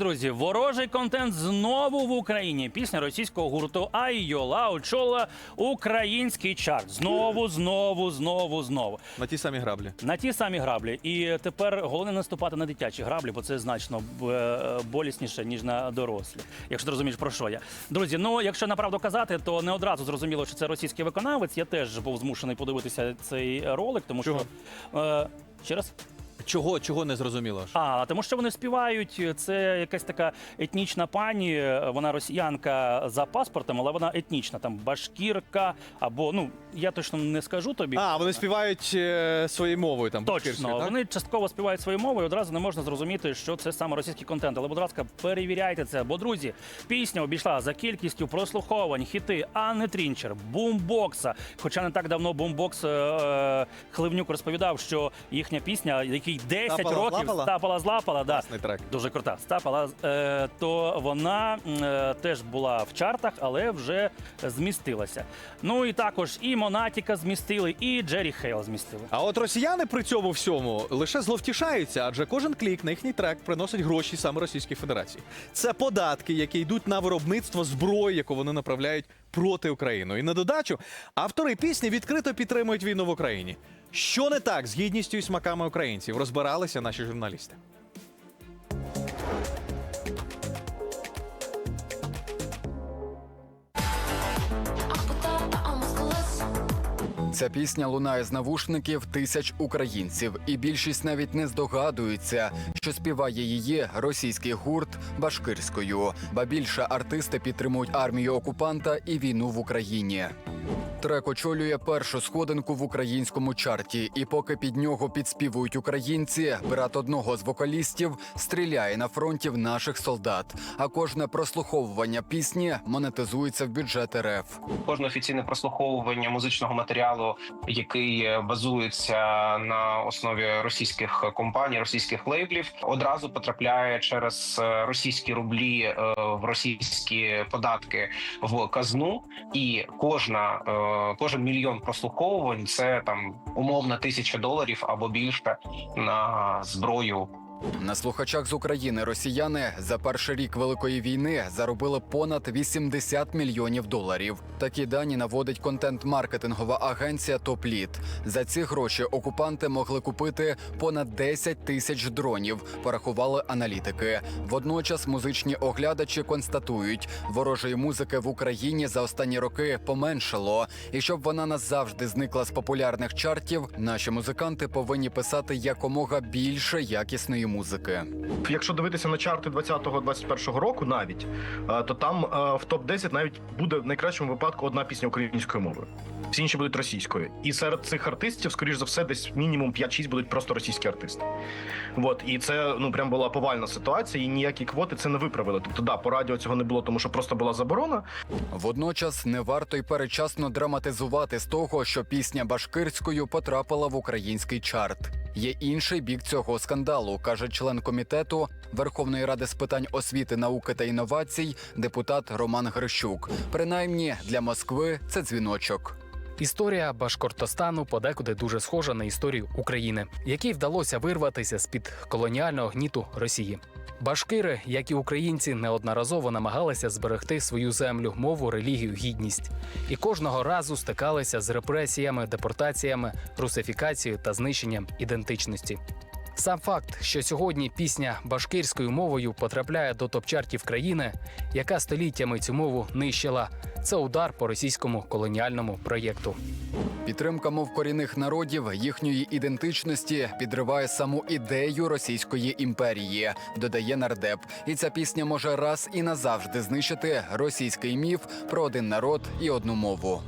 Друзі, ворожий контент знову в Україні. Пісня російського гурту Айола очолила український чарт. Знову, знову, знову, знову. На ті самі граблі. На ті самі граблі. І тепер головне наступати на дитячі граблі, бо це значно е, болісніше, ніж на дорослі. Якщо ти розумієш, про що я. Друзі, ну якщо направду казати, то не одразу зрозуміло, що це російський виконавець. Я теж був змушений подивитися цей ролик, тому Чого? що. Е, ще раз? Чого, чого не зрозуміло? ж? А, тому що вони співають. Це якась така етнічна пані. Вона росіянка за паспортом, але вона етнічна, там башкірка або ну я точно не скажу тобі. А, вони співають е, своєю мовою там. Точно, так? вони частково співають своєю мовою. Одразу не можна зрозуміти, що це саме російський контент. Але, будь ласка, перевіряйте це. Бо, друзі, пісня обійшла за кількістю прослуховувань, хіти Анни Трінчер, бумбокса. Хоча не так давно бумбокс е, е, Хливнюк розповідав, що їхня пісня, який 10 Стапала, років злапала? стапала, злапала, да, Класний трек. Дуже крута. Стапала, е, то вона е, теж була в чартах, але вже змістилася. Ну і також і Монатіка змістили, і Джері Хейл змістили. А от росіяни при цьому всьому лише зловтішаються, адже кожен клік на їхній трек приносить гроші саме Російській Федерації. Це податки, які йдуть на виробництво зброї, яку вони направляють проти України. І на додачу автори пісні відкрито підтримують війну в Україні. Що не так з гідністю і смаками українців? Розбиралися наші журналісти. Ця пісня лунає з навушників тисяч українців, і більшість навіть не здогадується, що співає її російський гурт башкирською. Ба більше артисти підтримують армію окупанта і війну в Україні. Трек очолює першу сходинку в українському чарті, і поки під нього підспівують українці, брат одного з вокалістів стріляє на фронті в наших солдат. А кожне прослуховування пісні монетизується в бюджет РФ. кожне офіційне прослуховування музичного матеріалу, який е, базується на основі російських компаній, російських лейблів, одразу потрапляє через е, російські рублі е, в російські податки в казну, і кожна кожен мільйон прослуховувань це там умовно тисяча доларів або більше на зброю На слухачах з України росіяни за перший рік великої війни заробили понад 80 мільйонів доларів. Такі дані наводить контент-маркетингова агенція Топліт. За ці гроші окупанти могли купити понад 10 тисяч дронів. Порахували аналітики. Водночас музичні оглядачі констатують, ворожої музики в Україні за останні роки поменшало. І щоб вона назавжди зникла з популярних чартів, наші музиканти повинні писати якомога більше якісної музики. Якщо дивитися на чарти 20-21 року, навіть е, то там е, в топ 10 навіть буде в найкращому випадку одна пісня українською мовою. Всі інші будуть російською. І серед цих артистів, скоріш за все, десь мінімум 5-6 будуть просто російські артисти. От і це ну прям була повальна ситуація, і ніякі квоти це не виправили. Тобто, да, по радіо цього не було, тому що просто була заборона. Водночас не варто й перечасно драматизувати з того, що пісня башкирською потрапила в український чарт. Є інший бік цього скандалу, каже член комітету Верховної ради з питань освіти, науки та інновацій, депутат Роман Грищук. Принаймні для Москви це дзвіночок. Історія Башкортостану подекуди дуже схожа на історію України, якій вдалося вирватися з під колоніального гніту Росії. Башкири, як і українці, неодноразово намагалися зберегти свою землю, мову, релігію, гідність, і кожного разу стикалися з репресіями, депортаціями, русифікацією та знищенням ідентичності. Сам факт, що сьогодні пісня башкирською мовою потрапляє до топ-чартів країни, яка століттями цю мову нищила, це удар по російському колоніальному проєкту. Підтримка мов корінних народів їхньої ідентичності підриває саму ідею Російської імперії, додає нардеп. І ця пісня може раз і назавжди знищити російський міф про один народ і одну мову.